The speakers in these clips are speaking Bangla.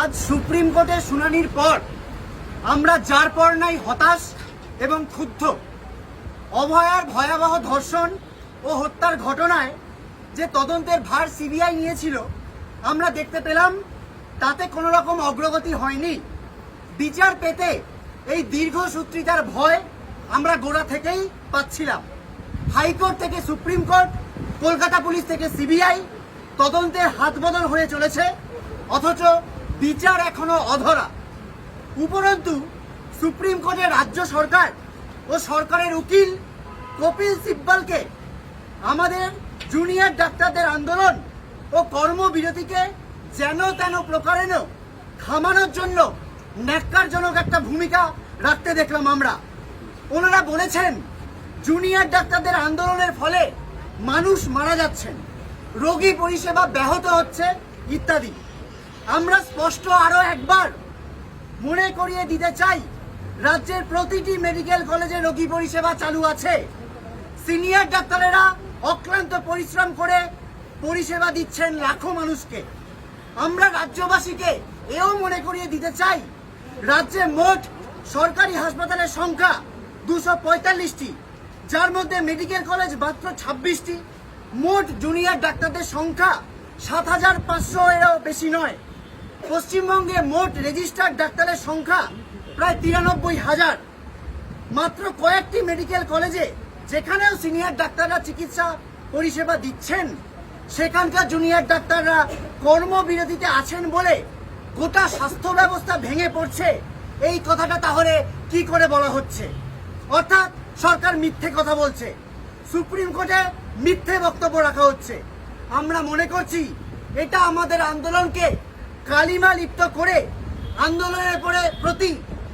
আজ সুপ্রিম কোর্টের শুনানির পর আমরা যার পর নাই হতাশ এবং ক্ষুব্ধ। অভয়ার ভয়াবহ ধর্ষণ ও হত্যার ঘটনায় যে তদন্তের ভার সিবিআই নিয়েছিল, আমরা দেখতে পেলাম তাতে কোনো রকম অগ্রগতি হয়নি। বিচার পেতে এই দীর্ঘ দীর্ঘসূত্রিতার ভয় আমরা গোড়া থেকেই পাচ্ছিলাম। হাইকোর্ট থেকে সুপ্রিম কোর্ট, কলকাতা পুলিশ থেকে সিবিআই তদন্তের হাত বদল হয়ে চলেছে, অথচ বিচার এখনও অধরা। উপরন্তু, সুপ্রিম কোর্টের রাজ্য সরকার ও সরকারের উকিল কপিল সিব্বলকে আমাদের জুনিয়র ডাক্তারদের আন্দোলন ও কর্মবিরতিকে যেন তেন প্রকারেণ থামানোর জন্য ন্যাক্কারজনক একটা ভূমিকা রাখতে দেখলাম আমরা। ওনারা বলেছেন, জুনিয়র ডাক্তারদের আন্দোলনের ফলে মানুষ মারা যাচ্ছেন, রোগী পরিষেবা ব্যাহত হচ্ছে, ইত্যাদি। আমরা স্পষ্ট আরও একবার মনে করিয়ে দিতে চাই, রাজ্যের প্রতিটি মেডিকেল কলেজে রোগী পরিষেবা চালু আছে। সিনিয়র ডাক্তারেরা অক্লান্ত পরিশ্রম করে পরিষেবা দিচ্ছেন লাখো মানুষকে। আমরা রাজ্যবাসীকে এও মনে করিয়ে দিতে চাই, রাজ্যে মোট সরকারি হাসপাতালের সংখ্যা দুশো পঁয়তাল্লিশটি, যার মধ্যে মেডিকেল কলেজ মাত্র ছাব্বিশটি। মোট জুনিয়র ডাক্তারদের সংখ্যা সাত হাজার পাঁচশো এরও বেশি নয়। পশ্চিমবঙ্গে মোট রেজিস্টার্ড ডাক্তারের সংখ্যা প্রায় তিরানব্বই হাজার। মাত্র কয়েকটি মেডিকেল কলেজে যেখানেও সিনিয়র ডাক্তাররা চিকিৎসা পরিষেবা দিচ্ছেন, সেখানকার জুনিয়র ডাক্তাররা কর্মবিরতিতে আছেন বলে গোটা স্বাস্থ্য ব্যবস্থা ভেঙে পড়ছে। এই কথাটা তাহলে কি করে বলা হচ্ছে? অর্থাৎ সরকার মিথ্যে কথা বলছে। সুপ্রিম কোর্টে মিথ্যে বক্তব্য রাখা হচ্ছে। আমরা মনে করছি এটা আমাদের আন্দোলনকে কালিমা লিপ্ত করে আন্দোলনের পরে প্রতি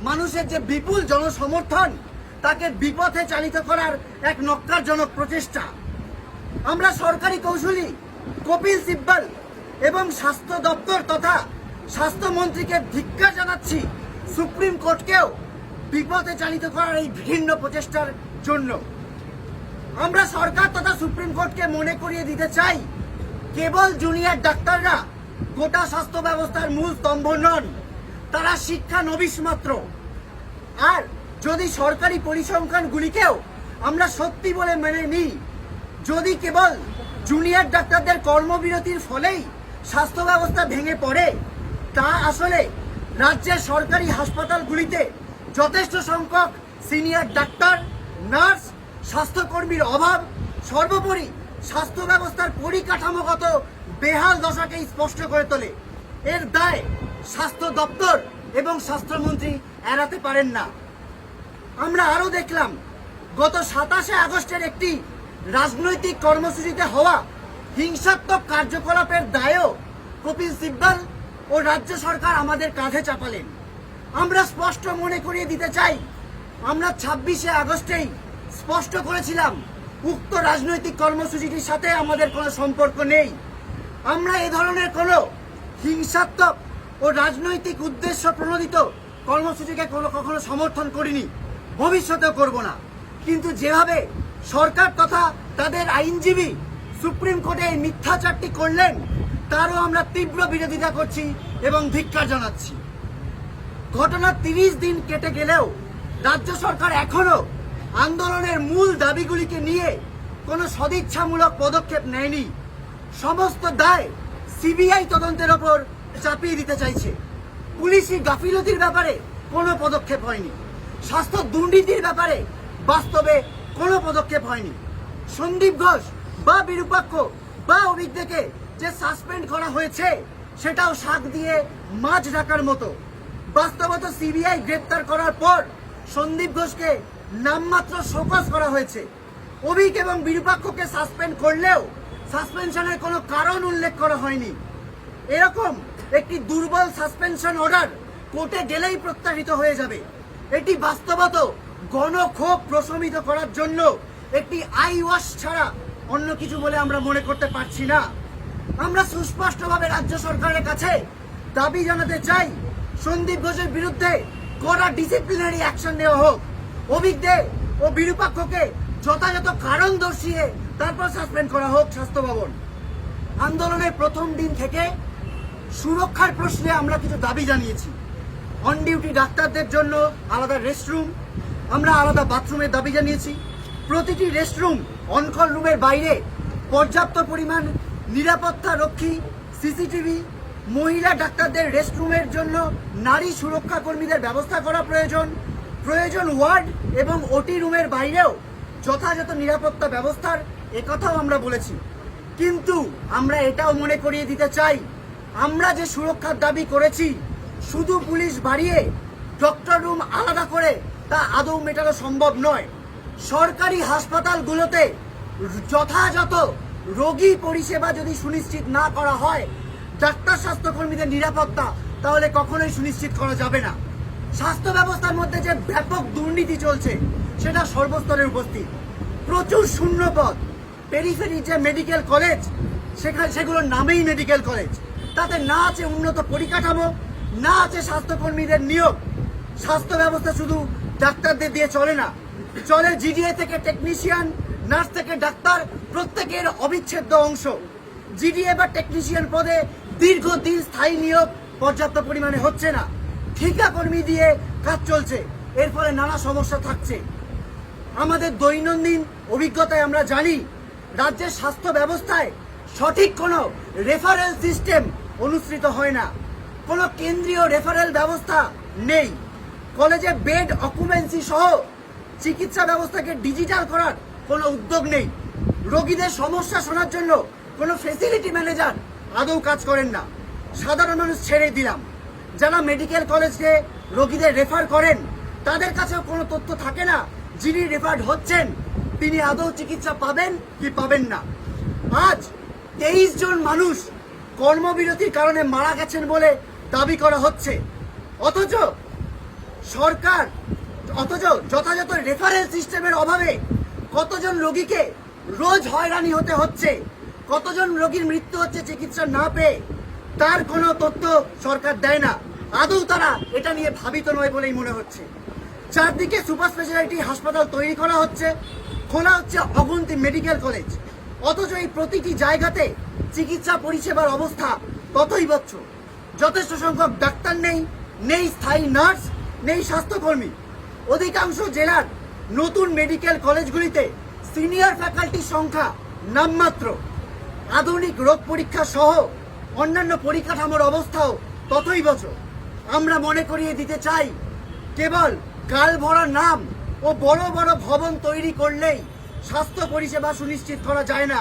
মানুষের যে বিপুল জনসমর্থন, তাকে বিপথে চালিত করার এক নক্কারজনক প্রচেষ্টা। আমরা সরকারি কৌশলী কপিল সিব্বল এবং স্বাস্থ্য দপ্তর তথা স্বাস্থ্যমন্ত্রীকে ধিক্কার জানাচ্ছি সুপ্রিম কোর্টকেও বিপথে চালিত করার এই ভিন্ন প্রচেষ্টার জন্য। আমরা সরকার তথা সুপ্রিম কোর্টকে মনে করিয়ে দিতে চাই, কেবল জুনিয়র ডাক্তাররা গোটা স্বাস্থ্য ব্যবস্থার মূল স্তম্ভ নন, তারা শিক্ষা নবিশ মাত্র। আর যদি সরকারি পরিসংখ্যানগুলিকেও আমরা সত্যি বলে মেনে নিই, যদি কেবল জুনিয়র ডাক্তারদের কর্মবিরতির ফলেই স্বাস্থ্য ব্যবস্থা ভেঙে পড়ে, তা আসলে রাজ্যের সরকারি হাসপাতালগুলিতে যথেষ্ট সংখ্যক সিনিয়র ডাক্তার, নার্স, স্বাস্থ্যকর্মীর অভাব, সর্বোপরি স্বাস্থ্য ব্যবস্থার পরিকাঠামোগত বেহাল দশাকে স্পষ্ট করে তোলে। এর দায় স্বাস্থ্য দপ্তর এবং স্বাস্থ্যমন্ত্রী এড়াতে পারেন না। আমরা আরও দেখলাম, গত সাতাশে আগস্টের একটি রাজনৈতিক কর্মসূচিতে হওয়া হিংসাত্মক কার্যকলাপের দায়ও কপিল সিব্বাল ও রাজ্য সরকার আমাদের কাঁধে চাপালেন। আমরা স্পষ্ট মনে করিয়ে দিতে চাই, আমরা ছাব্বিশে আগস্টেই স্পষ্ট করেছিলাম, উক্ত রাজনৈতিক কর্মসূচিটির সাথে আমাদের কোনো সম্পর্ক নেই। আমরা এ ধরনের কোনো হিংসাত্মক ও রাজনৈতিক উদ্দেশ্য প্রণোদিত কর্মসূচিকে কোনো কখনো সমর্থন করিনি। ভবিষ্যতেও করব না। কিন্তু যেভাবে সরকার তথা তাদের আইনজীবী সুপ্রিম কোর্টে এই মিথ্যাচারটি করলেন, তারও আমরা তীব্র বিরোধিতা করছি এবং ধিক্কার জানাচ্ছি। ঘটনার তিরিশ দিন কেটে গেলেও রাজ্য সরকার এখনও আন্দোলনের মূল দাবিগুলিকে নিয়ে কোনো সদিচ্ছামূলক পদক্ষেপ নেয়নি। সমস্ত দায় সিবিআই তদন্তের ওপর চাপিয়ে দিতে চাইছে। পুলিশি গাফিলতির ব্যাপারে কোনো পদক্ষেপ হয়নি। স্বাস্থ্য দুর্নীতির ব্যাপারে বাস্তবে কোনো পদক্ষেপ হয়নি। সন্দীপ ঘোষ বা বিরূপাক্ষ বা অভিজ্ঞকে যে সাসপেন্ড করা হয়েছে, সেটাও শাক দিয়ে মাছ ঢাকার মতো। বাস্তবত সিবিআই গ্রেপ্তার করার পর সন্দীপ ঘোষকে নামমাত্র শোকজ করা হয়েছে। অভিক এবং বিরূপাক্ষকে সাসপেন্ড করলেও সাসপেনশনের কোনো কারণ উল্লেখ করা হয়নি। এরকম একটি দুর্বল সাসপেনশন অর্ডার কোর্টে গেলেই প্রত্যাহিত হয়ে যাবে। এটি বাস্তবত গণক্ষোভ প্রশমিত করার জন্য একটি আই ওয়াশ ছাড়া অন্য কিছু বলে আমরা মনে করতে পারছি না। আমরা সুস্পষ্টভাবে রাজ্য সরকারের কাছে দাবি জানাতে চাই, সন্দীপ ঘোষের বিরুদ্ধে কড়া ডিসিপ্লিনারি অ্যাকশন নেওয়া হোক। অভিজ্ঞ ও বিরূপাক্ষকে যথাযথ কারণ দর্শিয়ে তারপর সাসপেন্ড করা হোক স্বাস্থ্য ভবন। আন্দোলনের প্রথম দিন থেকে সুরক্ষার প্রশ্নে আমরা কিছু দাবি জানিয়েছি। অন ডিউটি ডাক্তারদের জন্য আলাদা রেস্টরুম আমরা আলাদা বাথরুমের দাবি জানিয়েছি। প্রতিটি রেস্টরুম অনকল রুমের বাইরে পর্যাপ্ত পরিমাণ নিরাপত্তা রক্ষী সিসিটিভি মহিলা ডাক্তারদের রেস্টরুমের জন্য নারী সুরক্ষা কর্মীদের ব্যবস্থা করা প্রয়োজন। প্রয়োজন ওয়ার্ড এবং ওটি রুমের বাইরেও যথাযথ নিরাপত্তা ব্যবস্থার একথাও আমরা বলেছি। কিন্তু আমরা এটাও মনে করিয়ে দিতে চাই, আমরা যে সুরক্ষার দাবি করেছি, শুধু পুলিশ বাড়িয়ে ডক্টর রুম আলাদা করে তা আদৌ মেটানো সম্ভব নয়। সরকারি হাসপাতালগুলোতে যথাযথ রোগী পরিষেবা যদি সুনিশ্চিত না করা হয়, ডাক্তার স্বাস্থ্যকর্মীদের নিরাপত্তা তাহলে কখনোই সুনিশ্চিত করা যাবে না। স্বাস্থ্য ব্যবস্থার মধ্যে যে ব্যাপক দুর্নীতি চলছে, সেটা সর্বস্তরে উপস্থিত। প্রচুর শূন্যপদ পেরিফেরি যে মেডিকেল কলেজ সেখানে সেগুলোর নামেই মেডিকেল কলেজ তাতে না আছে উন্নত পরিকাঠামো, না আছে স্বাস্থ্যকর্মীদের নিয়োগ। স্বাস্থ্য ব্যবস্থা শুধু ডাক্তারদের দিয়ে চলে না। চলে জিডিএ থেকে টেকনিশিয়ান নার্স থেকে ডাক্তার, প্রত্যেকের অবিচ্ছেদ্য অংশ। জিডিএ বা টেকনিশিয়ান পদে দীর্ঘদিন স্থায়ী নিয়োগ পর্যাপ্ত পরিমাণে হচ্ছে না। ঠিকা কর্মী দিয়ে কাজ চলছে। এর ফলে নানা সমস্যা থাকছে। আমাদের দৈনন্দিন অভিজ্ঞতায় আমরা জানি রাজ্যের স্বাস্থ্য ব্যবস্থায় সঠিক কোনো রেফারেল সিস্টেম অনুসৃত হয় না। কোনো কেন্দ্রীয় রেফারেল ব্যবস্থা নেই। কলেজে বেড অকুপেন্সি সহ চিকিৎসা ব্যবস্থাকে ডিজিটাল করার কোনো উদ্যোগ নেই। রোগীদের সমস্যা শোনার জন্য কোনো ফেসিলিটি ম্যানেজার আদৌ কাজ করেন না। সাধারণ মানুষ ছেড়ে দিলাম। যারা মেডিকেল কলেজে রোগীদের রেফার করেন, তাদের কাছেও কোনো তথ্য থাকে না যিনি রেফার্ড হচ্ছেন। তিনি আদৌ চিকিৎসা পাবেন কি পাবেন না? আজ তেইশ জন মানুষ কর্মবিরতির কারণে মারা গেছেন বলে দাবি করা হচ্ছে। অথচ সরকার, অথচ যথাযথ রেফারেল সিস্টেমের অভাবে কতজন রোগীকে রোজ হয়রানি হতে হচ্ছে, কতজন রোগীর মৃত্যু হচ্ছে চিকিৎসা না পেয়ে, তার কোনো তথ্য সরকার দেয় না। আদৌ তারা এটা নিয়ে ভাবিত নয় বলেই মনে হচ্ছে। চারদিকে সুপার স্পেশালিটি হাসপাতাল তৈরি করা হচ্ছে। খোলা হচ্ছে অগুন্তি মেডিকেল কলেজ। অথচ এই প্রতিটি জায়গাতে চিকিৎসা পরিষেবার অবস্থা ততই বচ্ছ যথেষ্ট সংখ্যক ডাক্তার নেই নেই স্থায়ী নার্স, নেই স্বাস্থ্যকর্মী। অধিকাংশ জেলার নতুন মেডিকেল কলেজগুলিতে সিনিয়র ফ্যাকাল্টির সংখ্যা নামমাত্র। আধুনিক রোগ পরীক্ষা সহ অন্যান্য পরিকাঠামোর অবস্থাও ততই বছর আমরা মনে করিয়ে দিতে চাই, কেবল গাল ভরা নাম ও বড় বড় ভবন তৈরি করলেই স্বাস্থ্য পরিষেবা সুনিশ্চিত করা যায় না।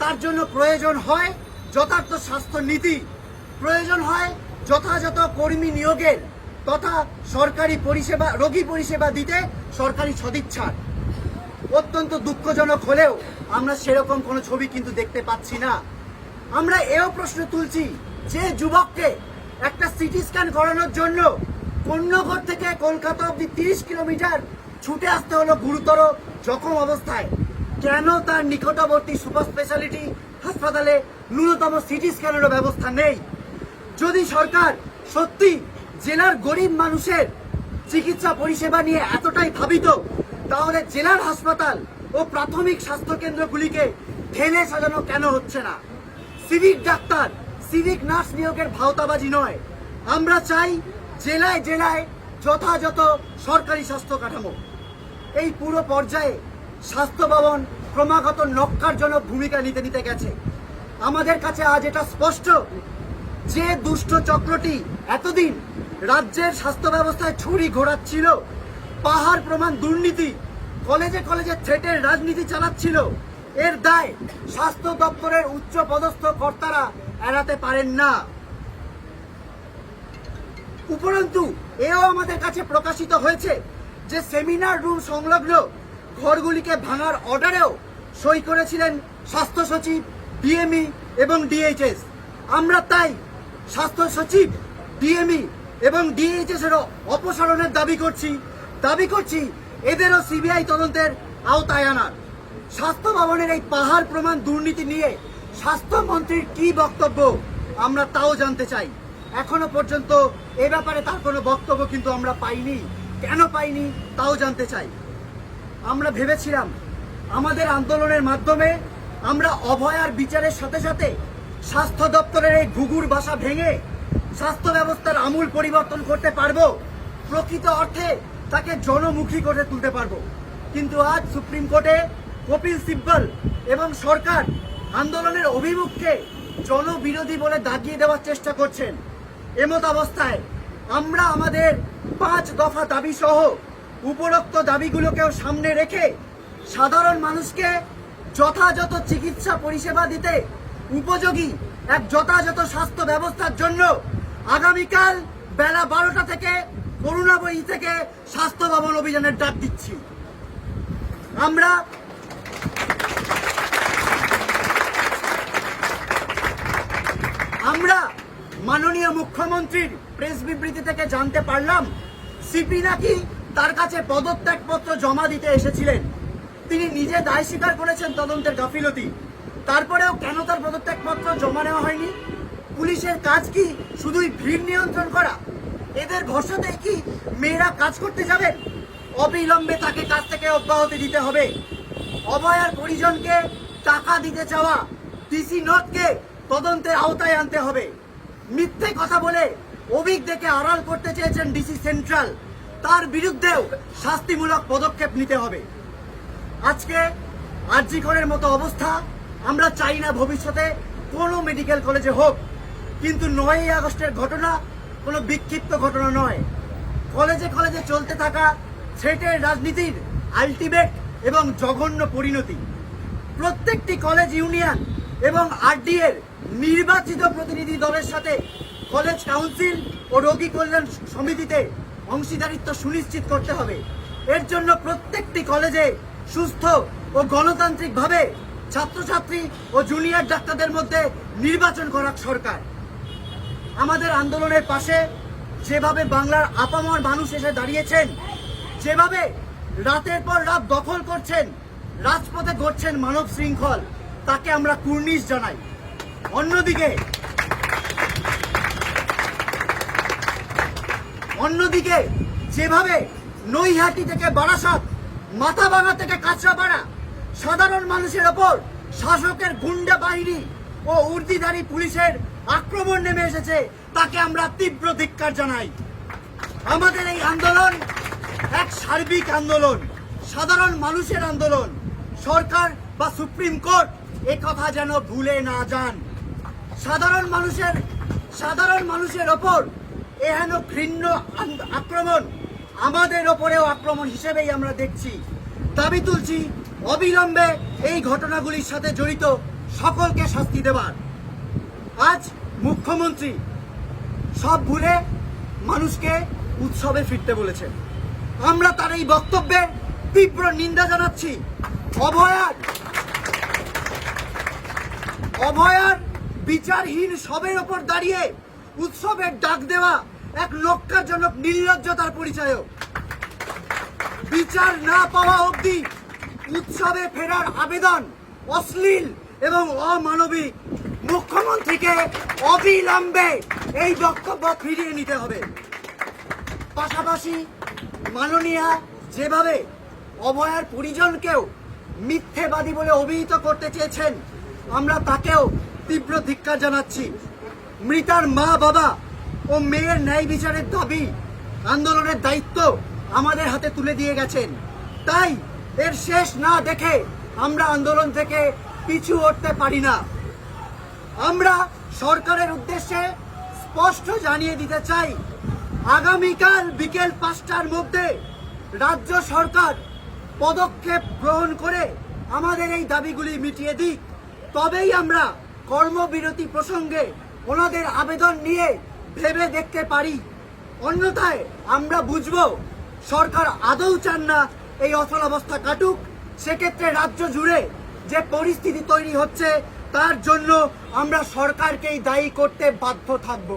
তার জন্য প্রয়োজন হয় যথার্থ স্বাস্থ্য নীতি। প্রয়োজন হয় যথাযথ কর্মী নিয়োগের তথা সরকারি পরিষেবা, রোগী পরিষেবা দিতে সরকারি সদিচ্ছার। অত্যন্ত দুঃখজনক হলেও আমরা সেরকম কোনো ছবি কিন্তু দেখতে পাচ্ছি না। আমরা এও প্রশ্ন তুলছি যে যুবককে একটা সিটি স্ক্যান করানোর জন্য কন্যাগর থেকে কলকাতা অব্দি তিরিশ কিলোমিটার ছুটে আসতে হলো গুরুতর জখম অবস্থায়। কেন তার নিকটবর্তী সুপার স্পেশালিটি হাসপাতালে ন্যূনতম সিটি স্ক্যানেরও ব্যবস্থা নেই? যদি সরকার সত্যি জেলার গরিব মানুষের চিকিৎসা পরিষেবা নিয়ে এতটাই ভাবিত, তাহলে জেলার হাসপাতাল ও প্রাথমিক স্বাস্থ্য কেন্দ্রগুলিকে ঢেলে সাজানো কেন হচ্ছে না? সিভিক ডাক্তার, সিভিক নার্স নিয়োগের ভাওতাবাজি নয়। আমরা চাই জেলায় জেলায় যথাযথ সরকারি স্বাস্থ্য কাঠামো। এই পুরো পর্যায়ে স্বাস্থ্য ভবন ক্রমাগত নক্কারজনক ভূমিকা নিতে নিতে গেছে। আমাদের কাছে আজ এটা স্পষ্ট যে দুষ্ট চক্রটি এতদিন রাজ্যের স্বাস্থ্য ব্যবস্থায় ছুরি ঘোরাচ্ছিল, পাহাড় প্রমাণ দুর্নীতি, কলেজে কলেজে থ্রেটের রাজনীতি চালাচ্ছিল, এর দায় স্বাস্থ্য দপ্তরের উচ্চ পদস্থ কর্তারা এড়াতে পারেন না। উপরন্তু, এও আমাদের কাছে প্রকাশিত হয়েছে যে সেমিনার রুম সংলগ্ন ঘরগুলিকে ভাঙার অর্ডারেও সই করেছিলেন স্বাস্থ্য সচিব ডিএমই এবং ডিএইচএস আমরা তাই স্বাস্থ্য সচিব ডিএমই এবং ডিএইচএস এর অপসারণের দাবি করছি। দাবি করছি এদেরও সিবিআই তদন্তের আওতায় আনার। স্বাস্থ্য ভবনের এই পাহাড় প্রমাণ দুর্নীতি নিয়ে স্বাস্থ্যমন্ত্রীর কি বক্তব্য আমরা তাও জানতে চাই। এখনও পর্যন্ত এ ব্যাপারে তার কোনো বক্তব্য কিন্তু আমরা পাইনি। কেন পাইনি তাও জানতে চাই। আমরা ভেবেছিলাম, আমাদের আন্দোলনের মাধ্যমে আমরা অভয়ার বিচারের সাথে সাথে স্বাস্থ্য দপ্তরের এই ঘুঘুর বাসা ভেঙে স্বাস্থ্য ব্যবস্থার আমূল পরিবর্তন করতে পারব, প্রকৃত অর্থে তাকে জনমুখী করে তুলতে পারব। কিন্তু আজ সুপ্রিম কোর্টে কপিল সিব্বল এবং সরকার আন্দোলনের অভিমুখকে জনবিরোধী বলে দাগিয়ে দেওয়ার চেষ্টা করছেন। এমত অবস্থায় আমরা আমাদের পাঁচ দফা দাবি সহ উপরোক্ত দাবিগুলোকেও সামনে রেখে সাধারণ মানুষকে যথাযথ চিকিৎসা পরিষেবা দিতে উপযোগী এক যথাযথ স্বাস্থ্য ব্যবস্থার জন্য আগামীকাল বেলা বারোটা থেকে করুণাবয়ী থেকে স্বাস্থ্য ভবন অভিযানের ডাক দিচ্ছি। আমরা আমরা মাননীয় মুখ্যমন্ত্রীর প্রেস বিবৃতি থেকে জানতে পারলাম সিপি নাকি তার কাছে পদত্যাগপত্র জমা দিতে এসেছিলেন? তিনি নিজে দায় স্বীকার করেছেন তদন্তের গাফিলতি। তারপরেও কেন তার পদত্যাগপত্র জমা নেওয়া হয়নি? পুলিশের কাজ কি শুধুই ভিড় নিয়ন্ত্রণ করা? এদের ভরসাতে কি মেয়েরা কাজ করতে যাবেন? অবিলম্বে তাকে কাজ থেকে অব্যাহতি দিতে হবে। অভয়ার পরিজনকে টাকা দিতে চাওয়া ডিসি নটকে তদন্তের আওতায় আনতে হবে। মিথ্যে কথা বলে অভিজ্ঞকে আড়াল করতে চেয়েছেন ডিসি সেন্ট্রাল। তার বিরুদ্ধেও শাস্তিমূলক পদক্ষেপ নিতে হবে। আজকে আরজিকরের মতো অবস্থা, আমরা চাই না ভবিষ্যতে কোনো মেডিকেল কলেজে হোক। কিন্তু নয়ই আগস্টের ঘটনা কোনো বিক্ষিপ্ত ঘটনা নয়। কলেজে কলেজে চলতে থাকা থ্রেটের রাজনীতির আলটিমেট এবং জঘন্য পরিণতি। প্রত্যেকটি কলেজ ইউনিয়ন এবং আরডি এর নির্বাচিত প্রতিনিধি দলের সাথে কলেজ কাউন্সিল ও রোগী কল্যাণ সমিতিতে অংশীদারিত্ব সুনিশ্চিত করতে হবে। এর জন্য প্রত্যেকটি কলেজে সুস্থ ও গণতান্ত্রিকভাবে ছাত্রছাত্রী ও জুনিয়র ডাক্তারদের মধ্যে নির্বাচন করা সরকার। আমাদের আন্দোলনের পাশে যেভাবে বাংলার আপামর মানুষ এসে দাঁড়িয়েছেন, যেভাবে রাতের পর রাত দখল করছেন, রাজপথে ঘটছেন মানব শৃঙ্খল, তাকে আমরা কুর্নিশ জানাই। অন্যদিকে অন্যদিকে, যেভাবে নৈহাটি থেকে বারাসাত মাথাভাঙা থেকে কাঁচরাপাড়া, সাধারণ মানুষের ওপর শাসকের গুন্ডা বাহিনী ও উর্দিধারী পুলিশের আক্রমণ নেমে এসেছে, তাকে আমরা তীব্র ধিক্কার জানাই। আমাদের এই আন্দোলন এক সার্বিক আন্দোলন, সাধারণ মানুষের আন্দোলন। সরকার বা সুপ্রিম কোর্ট এ কথা যেন ভুলে না যান। সাধারণ মানুষের সাধারণ মানুষের ওপর এহেন ঘৃণ্য আক্রমণ আমাদের ওপরেও আক্রমণ হিসেবেই আমরা দেখছি। দাবি তুলছি, অবিলম্বে এই ঘটনাগুলির সাথে জড়িত সকলকে শাস্তি দেবার। আজ মুখ্যমন্ত্রী সব ভুলে মানুষকে উৎসবে ফিরতে বলেছেন। আমরা তার এই বক্তব্যে তীব্র নিন্দা জানাচ্ছি। অভয়ার অভয়ার বিচারহীন সবের ওপর দাঁড়িয়ে উৎসবের ডাক দেওয়া এক লক্ষ্যজনক নির্লজ্জতার পরিচয় বিচার না পাওয়া অবধি উৎসবে ফেরার আবেদন অশ্লীল এবং অমানবিক। মুখ্যমন্ত্রীকে অবিলম্বে এই বক্তব্য ফিরিয়ে নিতে হবে। পাশাপাশি মাননীয়া যেভাবে অভয়ার পরিজনকেও মিথ্যেবাদী বলে অভিহিত করতে চেয়েছেন, আমরা তাকেও তীব্র ধিক্কার জানাচ্ছি। মৃতার মা বাবা ও মেয়ের ন্যায় বিচারের দাবি, আন্দোলনের দায়িত্ব আমাদের হাতে তুলে দিয়ে গেছেন। তাই এর শেষ না দেখে আমরা আন্দোলন থেকে পিছু হটতে পারি না। আমরা সরকারের উদ্দেশ্যে স্পষ্ট জানিয়ে দিতে চাই, আগামীকাল বিকেল পাঁচটার মধ্যে রাজ্য সরকার পদক্ষেপ গ্রহণ করে আমাদের এই দাবিগুলি মিটিয়ে দিক। তবেই আমরা কর্মবিরতি প্রসঙ্গে ওনাদের আবেদন নিয়ে ভেবে দেখতে পারি। অন্যথায় আমরা বুঝব সরকার আদৌ চান না এই অচলাবস্থা কাটুক। সেক্ষেত্রে রাজ্য জুড়ে যে পরিস্থিতি তৈরি হচ্ছে, তার জন্য আমরা সরকারকেই দায়ী করতে বাধ্য থাকব।